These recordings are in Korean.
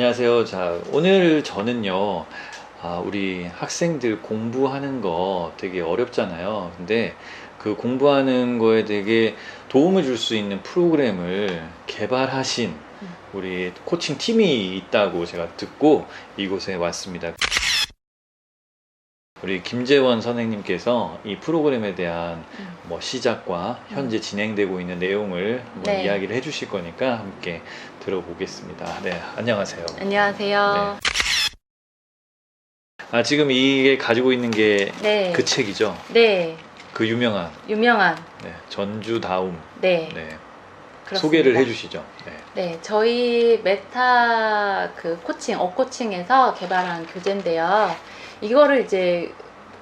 안녕하세요. 자, 오늘 저는요, 아, 우리 학생들 공부하는 거 되게 어렵잖아요. 근데 그 공부하는 거에 되게 도움을 줄 수 있는 프로그램을 개발하신 우리 코칭 팀이 있다고 제가 듣고 이곳에 왔습니다. 우리 김재원 선생님께서 이 프로그램에 대한 음. 뭐 시작과 현재 진행되고 있는 내용을 네. 이야기를 해주실 거니까 함께 들어보겠습니다. 네, 안녕하세요. 안녕하세요. 아, 지금 이게 가지고 있는 게 그 네. 책이죠. 네. 그 유명한 유명한. 네, 전주다움. 네. 네, 그렇습니다. 소개를 해주시죠. 네. 네. 저희 메타 그 코칭, 업 코칭에서 개발한 교재인데요. 이거를 이제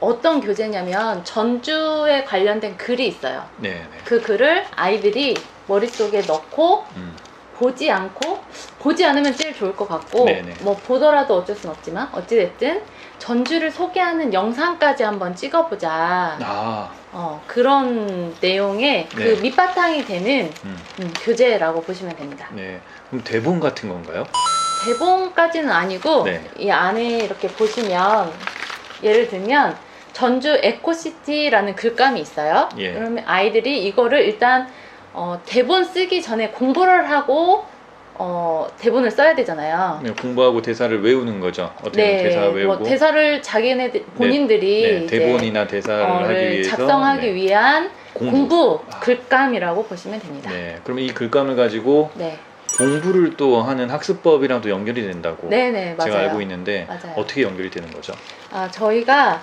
어떤 교재냐면 전주에 관련된 글이 있어요. 네, 네. 그 글을 아이들이 머릿속에 넣고 음, 보지 않고 보지 않으면 제일 좋을 것 같고 네네. 뭐 보더라도 어쩔 순 없지만 어찌됐든 전주를 소개하는 영상까지 한번 찍어보자 아, 어, 그런 내용의 네. 그 밑바탕이 되는 음, 음, 교재라고 보시면 됩니다. 네. 그럼 대본 같은 건가요? 대본까지는 아니고 네. 이 안에 이렇게 보시면 예를 들면 전주 에코시티라는 글감이 있어요. 예. 그러면 아이들이 이거를 일단 어, 대본 쓰기 전에 공부를 하고 어, 대본을 써야 되잖아요. 네, 공부하고 대사를 외우는 거죠. 어떻게 네, 대사 외우고 뭐 대사를 자기네 본인들이 네, 대본이나 대사를 어, 하기 를 위해서 작성하기 네, 위한 공부, 아. 글감이라고 보시면 됩니다. 네, 그러면 이 글감을 가지고 네, 공부를 또 하는 학습법이랑 또 연결이 된다고 네, 네, 맞아요. 제가 알고 있는데 맞아요. 어떻게 연결이 되는 거죠? 아, 저희가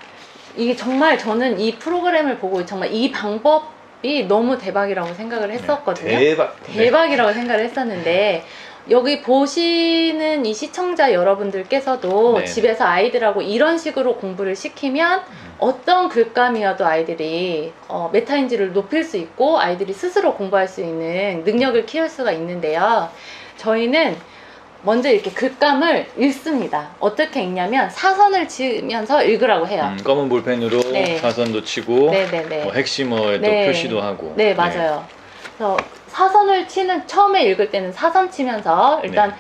이게 정말 저는 이 프로그램을 보고 정말 이 방법이 너무 대박이라고 생각을 했었거든요. 네, 대박. 네. 대박이라고 생각을 했었는데 여기 보시는 이 시청자 여러분들께서도 네. 집에서 아이들하고 이런 식으로 공부를 시키면 음. 어떤 글감이어도 아이들이 어, 메타인지를 높일 수 있고 아이들이 스스로 공부할 수 있는 능력을 키울 수가 있는데요. 저희는 먼저 이렇게 글감을 읽습니다. 어떻게 읽냐면 사선을 치면서 읽으라고 해요. 음, 검은 볼펜으로 네. 사선도 치고 네네네. 뭐 핵심어에 또 네. 표시도 하고. 네, 맞아요. 그래서 사선을 치는 처음에 읽을 때는 사선 치면서 일단 네.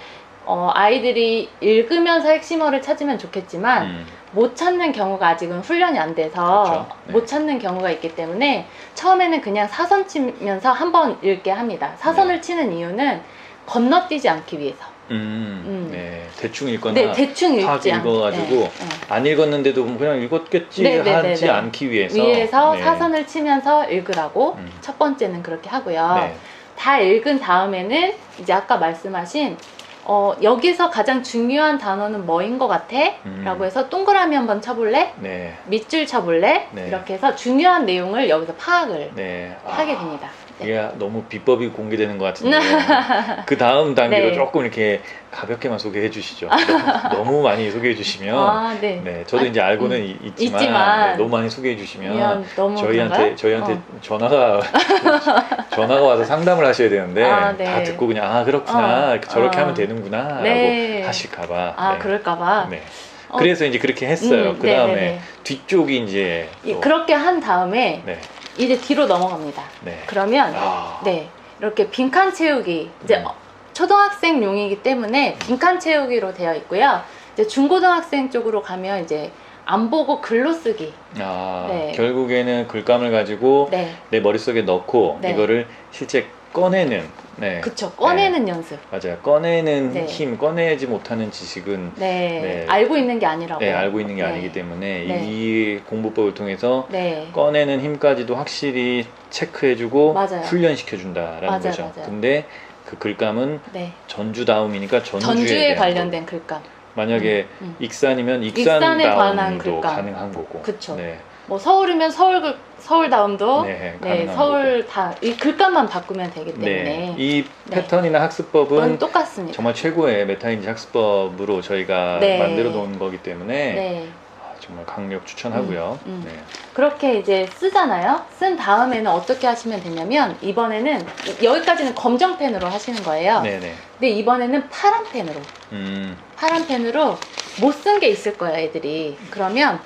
어, 아이들이 읽으면서 핵심어를 찾으면 좋겠지만 음, 못 찾는 경우가 아직은 훈련이 안 돼서 그렇죠. 네. 못 찾는 경우가 있기 때문에 처음에는 그냥 사선 치면서 한번 읽게 합니다. 사선을 네. 치는 이유는 건너뛰지 않기 위해서. 음, 음. 네, 대충 읽거나 네, 대충 확 읽지. 읽어가지고 네, 네. 안 읽었는데도 뭐 그냥 읽었겠지 네, 네, 네, 하지 네. 않기 위해서. 위에서 네. 사선을 치면서 읽으라고 음. 첫 번째는 그렇게 하고요. 네. 다 읽은 다음에는 이제 아까 말씀하신 어, 여기서 가장 중요한 단어는 뭐인 것 같아? 음. 라고 해서 동그라미 한번 쳐볼래? 네, 밑줄 쳐볼래? 네. 이렇게 해서 중요한 내용을 여기서 파악을 네. 아, 하게 됩니다. 네. 이게 너무 비법이 공개되는 것 같은데 그 다음 단계로 네. 조금 이렇게 가볍게만 소개해 주시죠. 너무 많이 소개해 주시면 아, 네. 네, 저도 아, 이제 알고는 음, 이- 있지만, 있지만 네, 너무 많이 소개해 주시면 너무 저희한테 그런가요? 저희한테 어. 전화가 전화가 와서 상담을 하셔야 되는데 아, 네. 다 듣고 그냥 아 그렇구나 어, 저렇게 어. 하면 되는구나라고 네. 하실까봐 아, 네. 그럴까봐. 네. 어. 그래서 이제 그렇게 했어요. 음, 그 다음에. 뒤쪽이 이제 이- 또- 그렇게 한 다음에 네, 이제 뒤로 넘어갑니다. 네. 그러면 아, 네 이렇게 빈칸 채우기 이제 음. 어, 초등학생용이기 때문에 빈칸 채우기로 되어 있고요. 이제 중고등학생 쪽으로 가면 이제 안 보고 글로 쓰기. 아, 네. 결국에는 글감을 가지고 네, 내 머릿속에 넣고 네. 이거를 실제 꺼내는 네. 그쵸. 꺼내는 연습. 맞아요. 꺼내는 네. 힘, 꺼내지 못하는 지식은 네, 네. 알고 있는 게 아니라고. 네, 알고 있는 게 네. 아니기 때문에 네. 이 공부법을 통해서 네, 꺼내는 힘까지도 확실히 체크해주고 맞아요. 훈련시켜준다라는 맞아요, 거죠. 맞아요. 근데 그 글감은 네. 전주다움이니까 전주에, 관련된 글감. 거. 만약에 음, 음. 익산이면 익산다움도. 가능한 거고. 그쵸. 네, 뭐 서울이면 서울 글- 서울 다음도 네, 네, 서울 다 이 글감만 바꾸면 되기 거고. 때문에 네, 이 네. 패턴이나 학습법은 그건 똑같습니다. 정말 최고의 메타인지 학습법으로 저희가 네. 만들어 놓은 거기 때문에 네. 아, 정말 강력 추천하고요. 음, 음. 네. 그렇게 이제 쓰잖아요. 쓴 다음에는 어떻게 하시면 되냐면 이번에는 여기까지는 검정 펜으로 하시는 거예요. 네네. 근데 이번에는 파란 펜으로 음, 파란 펜으로 못 쓴 게 있을 거야 애들이. 그러면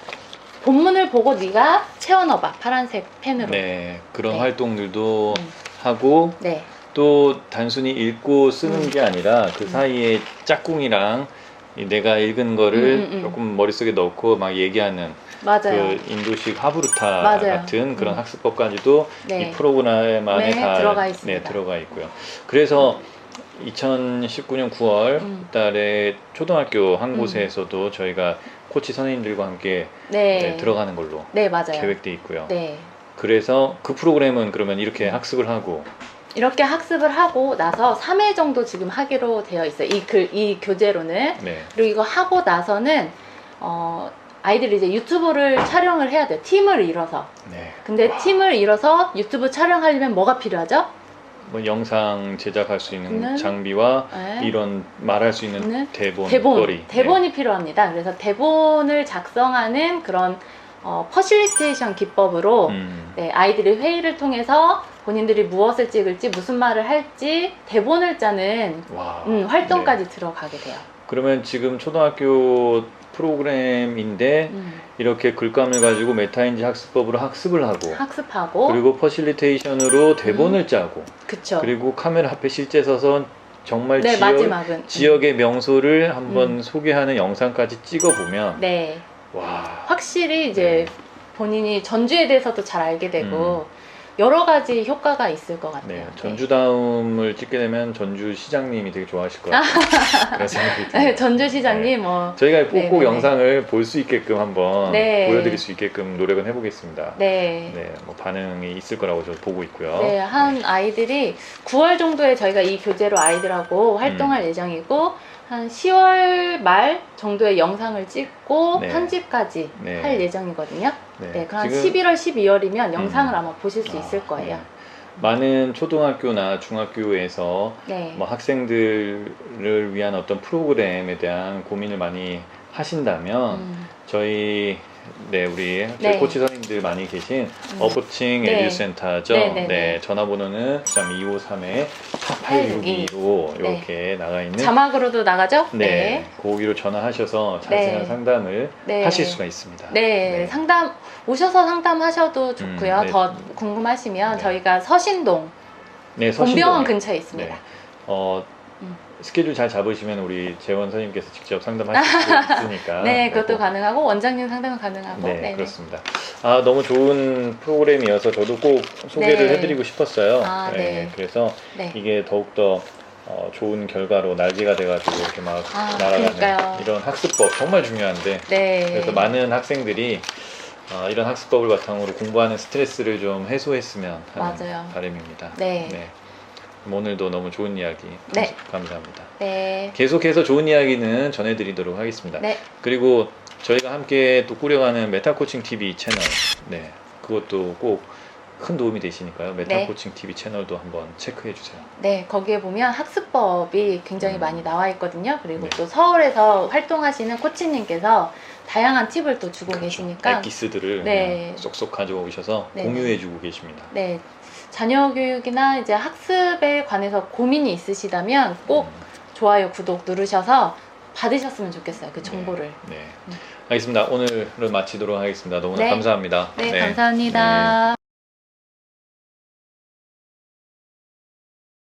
본문을 보고 네가 채워 넣어봐 파란색 펜으로. 네. 그런 네. 활동들도 음. 하고 네. 또 단순히 읽고 쓰는 음. 게 아니라 그 음. 사이에 짝꿍이랑 이 내가 읽은 거를 음, 음, 음. 조금 머릿속에 넣고 막 얘기하는 맞아요. 그 인도식 하브루타 맞아요. 같은 그런 음. 학습법까지도 네. 이 프로그램 안에 네, 다 들어가 있습니다. 네, 들어가 있고요. 그래서 2019년 9월 음. 달에 초등학교 한 음. 곳에서도 저희가 코치 선생님들과 함께 네. 네, 들어가는 걸로 네, 맞아요. 계획돼 있고요. 네. 그래서 그 프로그램은 그러면 이렇게 음. 학습을 하고 이렇게 학습을 하고 나서 3회 정도 지금 하기로 되어 있어요. 이 글, 이 교재로는. 네, 그리고 이거 하고 나서는, 어, 아이들이 이제 유튜브를 촬영을 해야 돼요. 팀을 이뤄서. 네. 근데 팀을 이뤄서 유튜브 촬영하려면 뭐가 필요하죠? 뭐 영상 제작할 수 있는 는- 장비와 네. 이런 말할 수 있는 는 대본, 대본, 거리. 대본이 필요합니다. 그래서 대본을 작성하는 그런 어, 퍼실리테이션 기법으로 네. 음, 네, 아이들이 회의를 통해서 본인들이 무엇을 찍을지 무슨 말을 할지 대본을 짜는 와. 음, 활동까지 네. 들어가게 돼요. 그러면 지금 초등학교 프로그램인데 음, 이렇게 글감을 가지고 메타인지 학습법으로 학습을 하고 학습하고 그리고 퍼실리테이션으로 대본을 짜고 그쵸. 그리고 카메라 앞에 실제 서서 정말 네 지역, 마지막은 음. 지역 의 명소를 한번 음. 소개하는 영상까지 찍어보면 네 와 확실히 이제 본인이 전주에 대해서도 잘 알게 되고 음. 여러 가지 효과가 있을 것 같아요. 네, 전주다움을 찍게 되면 전주 시장님이 되게 좋아하실 것 같아요. 그런 생각이 네, 듭니다. 전주 시장님 뭐 저희가 꼭, 꼭 네네네. 영상을 볼 수 있게끔 한번 네. 보여드릴 수 있게끔 노력은 해보겠습니다. 네. 네, 뭐 반응이 있을 거라고 저도 보고 있고요. 네, 한 아이들이 9월 정도에 저희가 이 교재로 아이들하고 활동할 음. 예정이고 한 10월 말 정도에 영상을 찍고 네. 편집까지 네. 할 예정이거든요. 네, 네, 지금- 11월, 12월이면 영상을 음. 아마 보실 수 아, 있을 거예요. 네. 많은 초등학교나 중학교에서 네. 뭐 학생들을 위한 어떤 프로그램에 대한 고민을 많이 하신다면 음, 저희 네 우리 네. 코치 선생님들 많이 계신 음. 어코칭 네. 에듀센터죠. 네, 네, 네, 네. 전화번호는 3253에 4862로 네. 이렇게 나가 있는 자막으로도 나가죠? 네, 거기로 전화하셔서 자세한 네. 상담을 네. 하실 수가 있습니다. 네, 상담 오셔서 상담하셔도 좋고요. 음, 네. 더 궁금하시면 네. 저희가 서신동 네, 본병원. 근처에 있습니다. 네. 어, 음. 스케줄 잘 잡으시면 우리 재원 선생님께서 직접 상담하실 수 있으니까. 네, 그것도 꼭 가능하고 원장님 상담은 가능하고. 네, 네네. 그렇습니다. 아, 너무 좋은 프로그램이어서 저도 꼭 소개를 네. 해드리고 싶었어요. 아, 네. 그래서 네. 이게 더욱더 어, 좋은 결과로 날개가 돼가지고 이렇게 막 아, 날아가는 그러니까요. 이런 학습법 정말 중요한데 네. 그래서 많은 학생들이 어, 이런 학습법을 바탕으로 공부하는 스트레스를 좀 해소했으면 하는 맞아요. 바람입니다. 네. 오늘도 너무 좋은 이야기 네. 감사합니다. 네. 계속해서 좋은 이야기는 전해드리도록 하겠습니다. 네. 그리고 저희가 함께 또 꾸려가는 메타코칭 TV 채널, 네, 그것도 꼭 큰 도움이 되시니까요. 메타코칭 TV 채널도 한번 체크해 주세요. 네, 거기에 보면 학습법이 굉장히 음. 많이 나와 있거든요. 그리고 네. 또 서울에서 활동하시는 코치님께서 다양한 팁을 또 주고 계시니까 엑기스들을 네. 쏙쏙 가지고 오셔서 네. 공유해 주고 계십니다. 네. 자녀 교육이나 이제 학습에 관해서 고민이 있으시다면 꼭 음, 좋아요, 구독 누르셔서 받으셨으면 좋겠어요. 그 정보를. 네. 음. 알겠습니다. 오늘은 마치도록 하겠습니다. 너무나 네. 감사합니다. 네, 감사합니다.